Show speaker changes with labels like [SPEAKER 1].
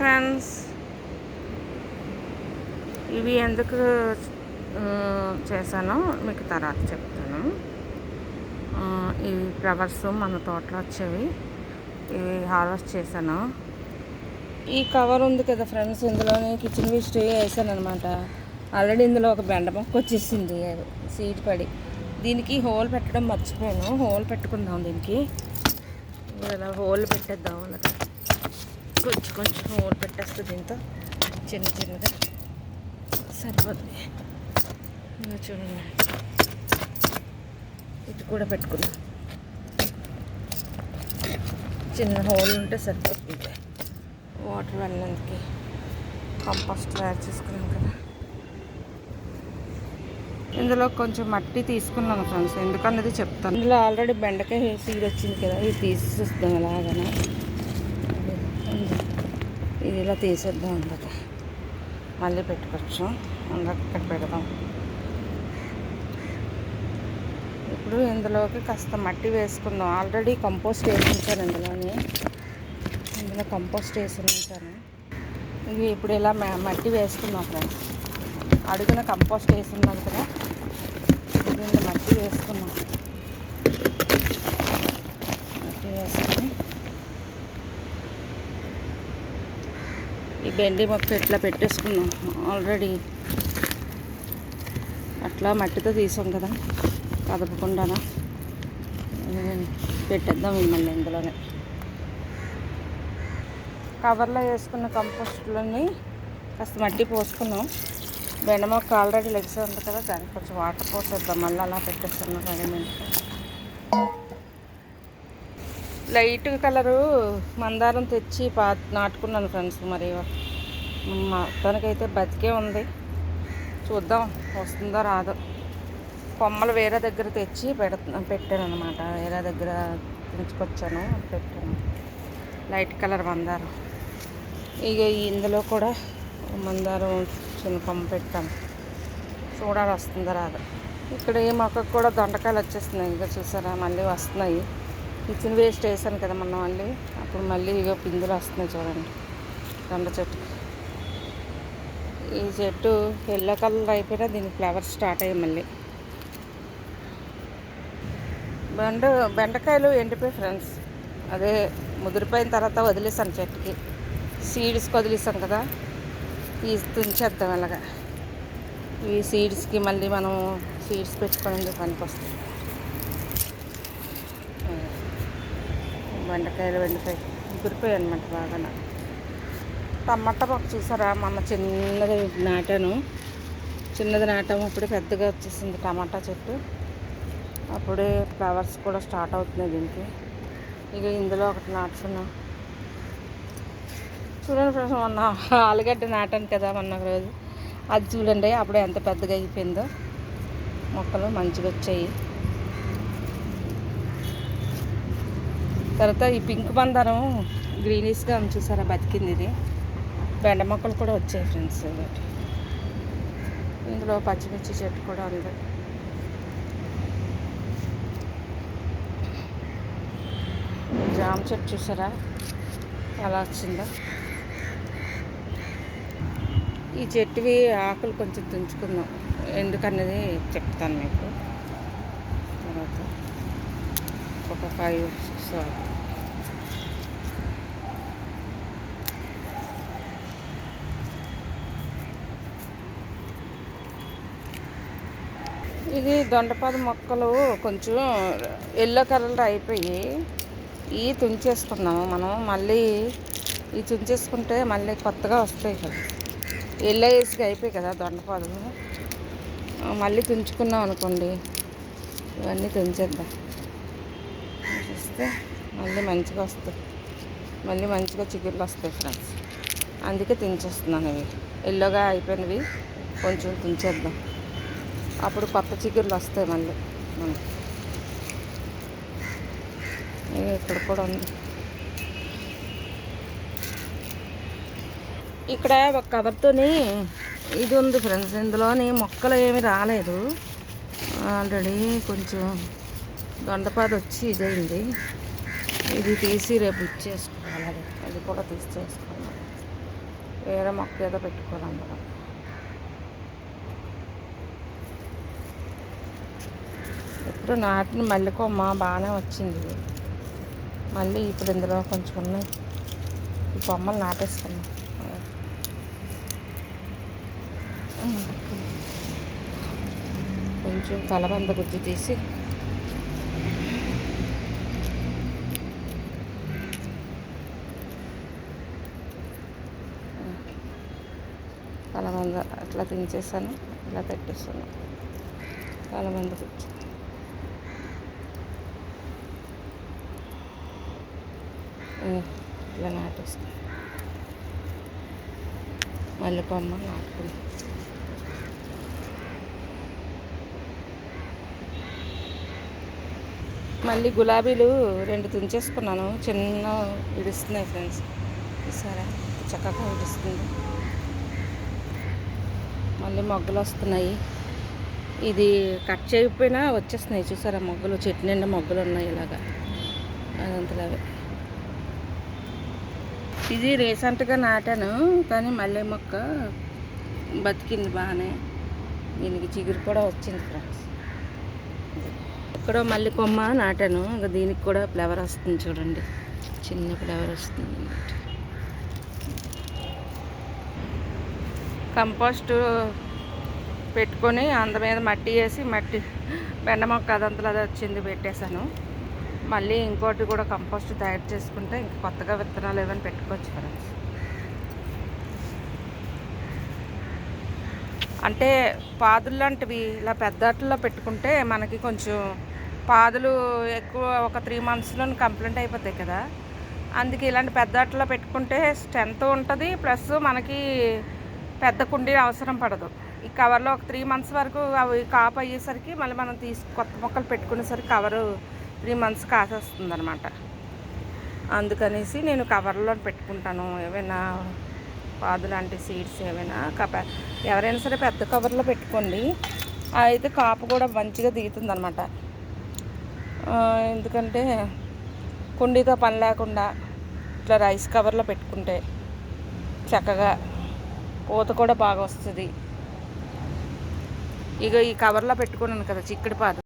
[SPEAKER 1] Friends ఇవి ఎందుకు చేశానో మీకు తర్వాత చెప్తాను. ఇవి ఫ్లవర్స్ మన తోటలో వచ్చేవి. ఇవి హార్వెస్ట్ చేశాను. ఈ కవర్ ఉంది కదా ఫ్రెండ్స్ ఇందులోనే కిచెన్ వేస్ట్ వేసాను అనమాట ఆల్రెడీ ఇందులో ఒక బెండ మొక్క వచ్చేసింది సీడ్ పడి. దీనికి హోల్ పెట్టడం మర్చిపోయాను. హోల్ పెట్టుకుందాం దీనికి. ఇలా హోల్ పెట్టేద్దాం అలా కొంచెం కొంచెం హోల్ పెట్టేస్తుంది దీంతో. చిన్న చిన్నగా. సరిపోతుంది. ఇంకా చూడండి. ఇటు కూడా పెట్టుకున్నాం చిన్న హోల్ ఉంటే సరిపోతుంది. వాటర్ వెళ్ళడానికి కంపోస్ట్ తయారు చేసుకున్నాం కదా. ఇందులో కొంచెం మట్టి తీసుకున్నాము ఫ్రెండ్స్. ఎందుకన్నది చెప్తాను. ఇందులో ఆల్రెడీ బెండకాయ సీడ్ వచ్చింది కదా ఇది తీసేస్తాం అలాగనే? ఇది ఇలా తీసేద్దాం అందుక మళ్ళీ పెట్టుకోవచ్చు. అందులో ఇక్కడ పెడదాం. ఇప్పుడు ఇందులోకి కాస్త మట్టి వేసుకుందాం. ఆల్రెడీ కంపోస్ట్ వేసి ఉంచాను ఇందులోని. ఇందులో కంపోస్ట్ వేసి ఉంచాను. ఇది ఇప్పుడు ఇలా మట్టి వేసుకుందాం ఫ్రెండ్స్. అడుగున కంపోస్ట్ వేసి ఉన్నాం కదా. దీంట్లో మట్టి వేసుకున్నాం మట్టి వేసుకొని ఈ బెండి మొక్క ఇట్లా పెట్టేసుకున్నాం ఆల్రెడీ. అట్లా మట్టితో తీసాం కదా కదపకుండా పెట్టేద్దాం మిమ్మల్ని ఇందులోనే. కవర్లో వేసుకున్న కంపోస్ట్లోని కాస్త మట్టి పోసుకున్నాం. బెండ మొక్క ఆల్రెడీ లెగ్స్ ఉంది కదా దానికి కొంచెం వాటర్ పోసేద్దాం. మళ్ళీ అలా పెట్టేస్తున్నాం రెడీమేడ్. లైట్ కలరు మందారం తెచ్చి పా నాటుకున్నాను ఫ్రెండ్స్ మరి మొత్తానికైతే బతికే ఉంది. చూద్దాం వస్తుందో రాదో. కొమ్మలు వేరే దగ్గర తెచ్చి పెడ పెట్టాను అనమాట వేరే దగ్గర తెచ్చుకొచ్చాను పెట్టాను. లైట్ కలర్ మందారం. ఇక ఇందులో కూడా మందారం చిన్న కొమ్మ పెట్టాను. చూడాలి వస్తుందో రాదు. ఇక్కడ ఈ మొక్కకు కూడా దొండకాయలు వచ్చేస్తున్నాయి. ఇక చూసారా మళ్ళీ వస్తున్నాయి. కిచెన్ వేస్ట్ వేసాను కదా మొన్న మళ్ళీ. అప్పుడు మళ్ళీ ఇక పిందులు వస్తున్నాయి చూడండి. దొండ చెట్టు. ఈ చెట్టు ఎల్లో కలర్ అయిపోయినా దీనికి ఫ్లవర్స్ స్టార్ట్ అయ్యి మళ్ళీ. బెండ బెండకాయలు ఎండిపోయి ఫ్రెండ్స్. అదే ముదిరిపోయిన తర్వాత వదిలేసాను చెట్టుకి. సీడ్స్కి వదిలేసాం కదా తీసి తుంచేద్దాం అలాగా. ఈ సీడ్స్కి మళ్ళీ మనం సీడ్స్ పెట్టుకోవడానికి పనికి వస్తుంది బెండకాయలు బెండకాయ ముదిరిపోయాయి అనమాట బాగా టమాటా పక్క చూసారా? మొన్న చిన్నది నాటాను. చిన్నది నాటాము అప్పుడే పెద్దగా వచ్చేసింది టమాటా చెట్టు. అప్పుడే ఫ్లవర్స్ కూడా స్టార్ట్ అవుతున్నాయి దీనికి. ఇక ఇందులో ఒకటి నాటుకున్నాం చూడండి ఫ్రెండ్స్ మొన్న ఆలుగడ్డ నాటాను కదా మొన్న ఒక రోజు అది చూడండి అప్పుడే ఎంత పెద్దగా అయిపోయిందో. మొక్కలు మంచిగా వచ్చాయి. తర్వాత ఈ పింక్ బందారం గ్రీనిష్గా ఉంది చూసారా? బతికింది ఇది. బెండ మొక్కలు కూడా వచ్చాయి ఫ్రెండ్స్. ఇందులో పచ్చిమిర్చి చెట్టు కూడా ఉంది. జామ చెట్టు చూసారా? ఎలా వచ్చిందో? ఈ చెట్టువి ఆకులు కొంచెం తుంచుకుందాం. ఎందుకన్నది చెప్తాను మీకు. తర్వాత ఒక ఫైవ్ సిక్స్ ఇది దొండపాద మొక్కలు కొంచెం ఎల్లో కలర్ అయిపోయి ఈ తుంచేసుకున్నాము మనం. మళ్ళీ ఈ తుంచేసుకుంటే మళ్ళీ కొత్తగా వస్తాయి కదా. ఎల్లో వేసి అయిపోయి కదా దొండపాదలు మళ్ళీ తుంచుకున్నాం అనుకోండి ఇవన్నీ తుంచేద్దాం. చూస్తే మళ్ళీ మంచిగా వస్తాయి. మళ్ళీ మంచిగా చిగుర్లు వస్తాయి ఫ్రెండ్స్ అందుకే తుంచేస్తున్నాను ఇవి. ఎల్లోగా అయిపోయినవి కొంచెం తుంచేద్దాం. అప్పుడు కొత్త చిగుర్లు వస్తాయి మళ్ళీ. మనకి ఇక్కడ కూడా ఉంది. ఇక్కడ ఒక కవర్తోని ఇది ఉంది ఫ్రెండ్స్. ఇందులోని మొక్కలు ఏమి రాలేదు. ఆల్రెడీ కొంచెం దొండపాద వచ్చి ఇదైంది ఇది తీసి రేపు ఇచ్చేసుకోవాలి. అది అది కూడా తీసి చేసుకోవాలి. వేరే మొక్క ఏదో పెట్టుకోవాలన్నారు ఇప్పుడు నాటిన మల్లెకొమ్మ బాగానే వచ్చింది. మళ్ళీ ఇప్పుడు ఇందులో కొంచెం ఉన్నాయి. ఈ కొమ్మలు నాటేస్తాను కొంచెం కలబంద గుజ్జు తీసి. కలబంద అట్లా దించేసాను. ఇలా పెట్టేస్తాను కలబంద గుజ్జు. ఇట్లా నాటేస్తాను మల్లె కొమ్మ నాటుకుంది. మళ్ళీ గులాబీలు రెండు తుంచేసుకున్నాను. చిన్న విడుస్తున్నాయి ఫ్రెండ్స్ చూసారా? చక్కగా విడుస్తుంది. మళ్ళీ మొగ్గలు వస్తున్నాయి. ఇది కట్ చేయకపోయినా వచ్చేస్తున్నాయి. చూసారా? మొగ్గలు చెట్టు నిండా మొగ్గలు ఉన్నాయి ఇలాగా. అదంతలాగా. ఇది రీసెంట్గా నాటాను కానీ మల్లె మొక్క బతికింది బాగానే. దీనికి చిగురు కూడా వచ్చింది ఫ్రెండ్స్. ఇక్కడ మల్లె కొమ్మ నాటాను ఇంకా దీనికి కూడా ఫ్లవర్ వస్తుంది చూడండి. చిన్న ఫ్లవర్ వస్తుంది అన్నమాట. కంపోస్ట్ పెట్టుకొని అంత మీద మట్టి వేసి మట్టి బెండ మొక్క అదంతలో అది వచ్చింది పెట్టేశాను. మళ్ళీ ఇంకోటి కూడా కంపోస్ట్ తయారు చేసుకుంటే ఇంక కొత్తగా విత్తనాలు ఏమైనా పెట్టుకోవచ్చు ఫ్రెండ్స్ అంటే పాదులు లాంటివి ఇలా పెద్దట్లో పెట్టుకుంటే మనకి కొంచెం పాదులు ఎక్కువ ఒక త్రీ మంత్స్లో కంప్లీట్ అయిపోతాయి కదా. అందుకే ఇలాంటి పెద్దట్లో పెట్టుకుంటే స్ట్రెంత్ ఉంటుంది ప్లస్ మనకి పెద్ద కుండీ అవసరం పడదు. ఈ కవర్లో ఒక త్రీ మంత్స్ వరకు అవి కాపు అయ్యేసరికి మళ్ళీ మనం తీసుకు కొత్త మొక్కలు పెట్టుకునేసరికి కవరు త్రీ మంత్స్ కాసేస్తుంది అనమాట అందుకనేసి నేను కవర్లో పెట్టుకుంటాను. ఏమైనా పాదు లాంటి సీడ్స్ ఏమైనా కప ఎవరైనా సరే పెద్ద కవర్లో పెట్టుకోండి. అయితే కాపు కూడా మంచిగా దిగుతుంది అనమాట ఎందుకంటే కుండీతో పని లేకుండా ఇట్లా రైస్ కవర్లో పెట్టుకుంటే చక్కగా పూత కూడా బాగా వస్తుంది. ఇక ఈ కవర్లో పెట్టుకున్నాను కదా చిక్కడి పాదు.